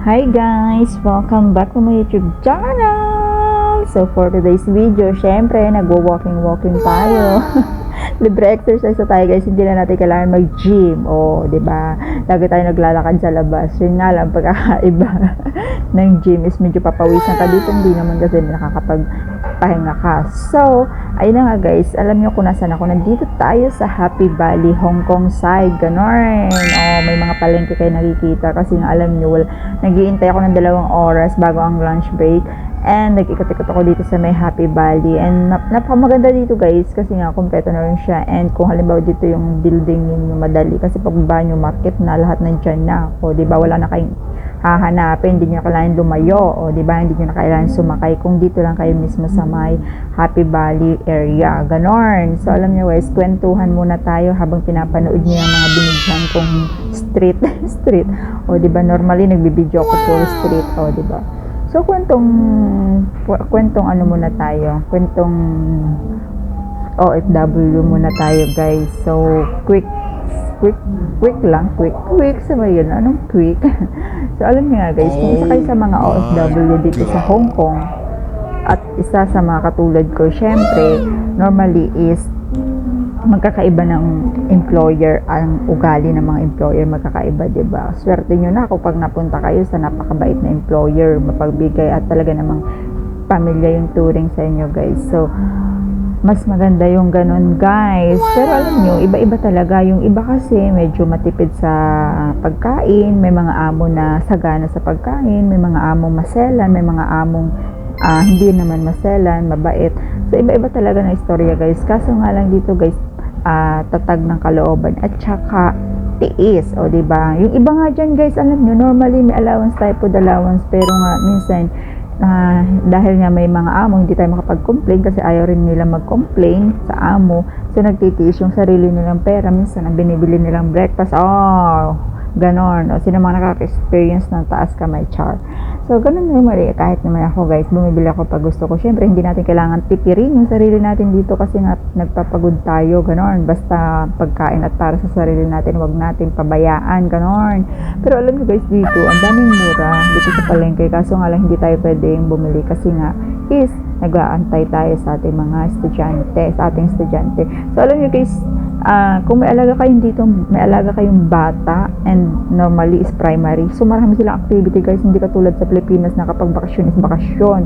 Hi guys! Welcome back to my YouTube channel! So for today's video, syempre, nagwo-walking-walking tayo. Libre exercise na tayo guys, hindi na natin kailangan mag-gym. O, di ba? Lagi tayo naglalakad sa labas. Yun nga lang, pagkakaiba ng gym is medyo papawisan ka dito. Hindi naman kasi nakakapag pahinga ka. So, ayun na nga guys, alam niyo kung nasan ako. Nandito tayo sa Happy Valley, Hong Kong side. Ganon. Oh, may mga palengke kayo nakikita kasi nga alam niyo, well, nagiintay ako ng dalawang oras bago ang lunch break. And nag-ikot-ikot ako dito sa may Happy Valley. And nap napakamaganda dito guys kasi nga kompleto na rin siya. And kung halimbawa dito yung building ninyo madali kasi pagbaba nyo market na lahat nandyan na. O di ba wala na kayong hahanapin, hindi nyo kailangan lumayo. O di ba hindi nyo na kailangan sumakay kung dito lang kayo mismo sa may Happy Valley area. Ganon. So alam nyo guys, kwentuhan muna tayo habang pinapanood nyo yung mga binigyan kong street. street. O di ba normally nagbibideo ako puro street. O di ba So, kwentong, kwentong ano muna tayo, kwentong OFW muna tayo guys. So, quick, quick, quick lang, quick, quick, sa ba yun? Anong quick? so, alam niyo nga guys, kung isa kayo sa mga OFW dito sa Hong Kong, at isa sa mga katulad ko, syempre, normally is magkakaiba ng employer ang ugali ng mga employer magkakaiba 'di ba swerte niyo na kapag napunta kayo sa napakabait na employer mapagbigay at talaga namang pamilya yung turing sa inyo guys so mas maganda yung ganun guys. Pero alam niyo iba-iba talaga. Yung iba kasi medyo matipid sa pagkain may mga amo na sagana sa pagkain may mga among maselan may mga among uh, hindi naman maselan mabait. So iba-iba talaga na istorya guys. Kaso nga lang dito guys uh, tatag ng kalooban at saka tiis o ba? Yung iba nga diyan guys alam niyo normally may allowance tayo food allowance. Pero nga minsan uh, dahil nga may mga amo hindi tayo makapag-complain kasi ayaw rin nila mag-complain sa amo. So nagtitiis yung sarili nilang pera. Minsan ang binibili nilang breakfast oh ganon. O sino mga nakaka-experience ng taas kamay char So, ganun normally, kahit naman ako guys, bumibili ako pag gusto ko. Siyempre, hindi natin kailangan tipirin yung sarili natin dito kasi nga nagpapagod tayo, ganon. Basta pagkain at para sa sarili natin, wag natin pabayaan, ganon. Pero alam mo guys, dito, ang daming mura dito sa palengke. Kaso nga lang, hindi tayo pwedeng bumili kasi nga is nag-aantay tayo sa ating mga estudyante, sa ating estudyante. So, alam niyo guys, uh, kung may alaga kayong dito, may alaga kayong bata and normally is primary. So marami silang activity guys, hindi katulad sa Pilipinas na kapag bakasyon is bakasyon.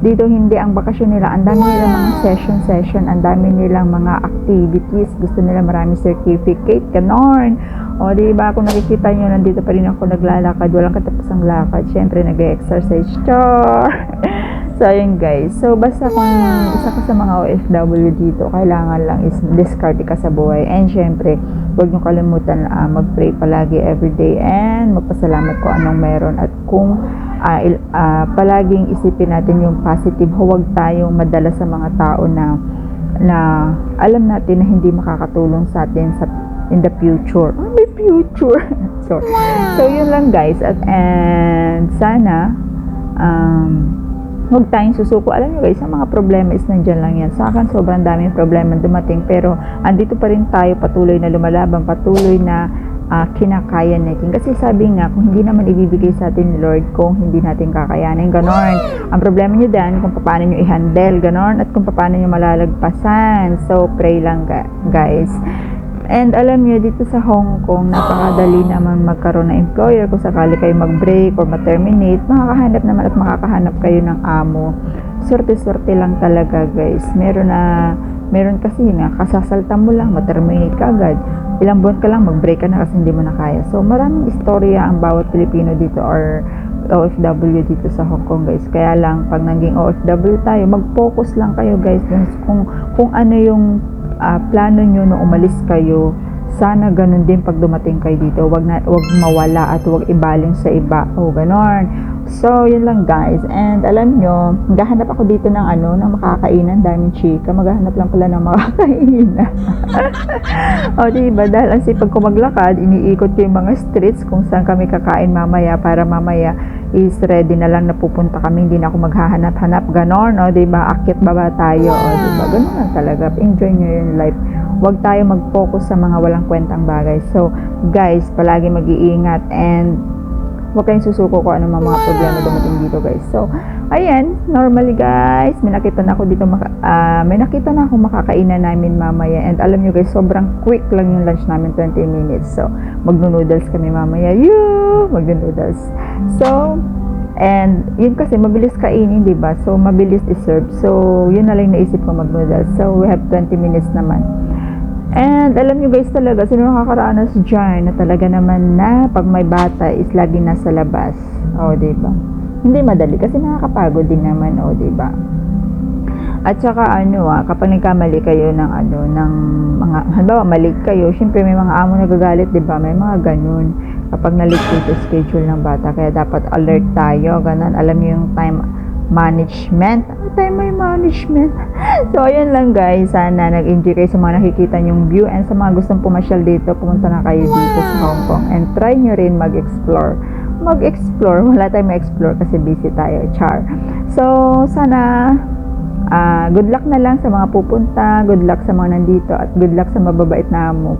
Dito hindi ang bakasyon nila, ang dami nilang mga session-session, ang dami nilang mga activities, gusto nila marami certificate, ganon. O di ba kung nakikita niyo nandito pa rin ako naglalakad, walang katapusang lakad, syempre nag-exercise, char. So, ayun guys. So, basta kung isa ka sa mga OFW dito, kailangan lang is discard ka sa buhay. And syempre, huwag nyo kalimutan uh, mag-pray palagi everyday and magpasalamat kung anong meron at kung uh, uh, palaging isipin natin yung positive. Huwag tayong madala sa mga tao na na alam natin na hindi makakatulong sa atin sa in the future. Oh, may future. so, so yun lang guys. At and sana um, huwag tayong susuko. Alam niyo guys, ang mga problema is nandyan lang yan. Sa akin, sobrang daming problema dumating. Pero, andito pa rin tayo patuloy na lumalaban, patuloy na uh, kinakaya natin. Kasi sabi nga, kung hindi naman ibibigay sa atin ni Lord, kung hindi natin kakayanin, ganon. Ang problema nyo dan, kung paano nyo i-handle, ganon, at kung paano nyo malalagpasan. So, pray lang guys. And alam niyo dito sa Hong Kong, napakadali naman magkaroon ng employer kung sakali kayo mag-break or ma-terminate, makakahanap naman at makakahanap kayo ng amo. Swerte-swerte lang talaga guys. Meron na, meron kasi na, kasasalta mo lang, ma-terminate ka agad. Ilang buwan ka lang, mag-break ka na kasi hindi mo na kaya. So maraming istorya ang bawat Pilipino dito or OFW dito sa Hong Kong guys. Kaya lang pag naging OFW tayo, mag-focus lang kayo guys kung kung ano yung uh, plano nyo na umalis kayo, sana ganun din pag dumating kayo dito. Wag, na, wag mawala at wag ibaling sa iba. O, oh, ganon. So, yun lang guys. And alam nyo, maghahanap ako dito ng ano, ng makakainan. Daming chika. Maghahanap lang pala ng makakainan. o, diba? Dahil ang sipag ko maglakad, iniikot ko yung mga streets kung saan kami kakain mamaya para mamaya is ready na lang na pupunta kami, hindi na ako maghahanap-hanap, ganon, o, diba, akit baba tayo, o, diba, ganon lang talaga, enjoy nyo yung life, huwag tayo mag-focus sa mga walang kwentang bagay, so, guys, palagi mag-iingat, and, huwag kayong susuko kung ano mga, problema dumating dito guys. So, ayan, normally guys, may nakita na ako dito, maka, ah, may nakita na ako makakainan namin mamaya. And alam nyo guys, sobrang quick lang yung lunch namin, 20 minutes. So, magno-noodles kami mamaya. Yoo! Magno-noodles. So, And yun kasi mabilis kainin, 'di ba? So mabilis i-serve. So yun na lang naisip ko mag-noodles. So we have 20 minutes naman. And alam nyo guys talaga, sino nakakaranas dyan na talaga naman na pag may bata is lagi nasa labas. O, di ba? Hindi madali kasi nakakapagod din naman, o, di ba? At saka ano ah, kapag nagkamali kayo ng ano, ng mga, halimbawa mali kayo, syempre may mga amo nagagalit, di ba? May mga ganun. Kapag nalit yung schedule ng bata, kaya dapat alert tayo, ganun. Alam niyo yung time management. Ano time may management? so, ayun lang guys. Sana nag-enjoy kayo sa mga nakikita nyong view and sa mga gustong pumasyal dito, pumunta na kayo dito sa Hong Kong and try nyo rin mag-explore. Mag-explore. Wala tayong ma-explore kasi busy tayo. Char. So, sana ah, good luck na lang sa mga pupunta, good luck sa mga nandito, at good luck sa mababait na amo.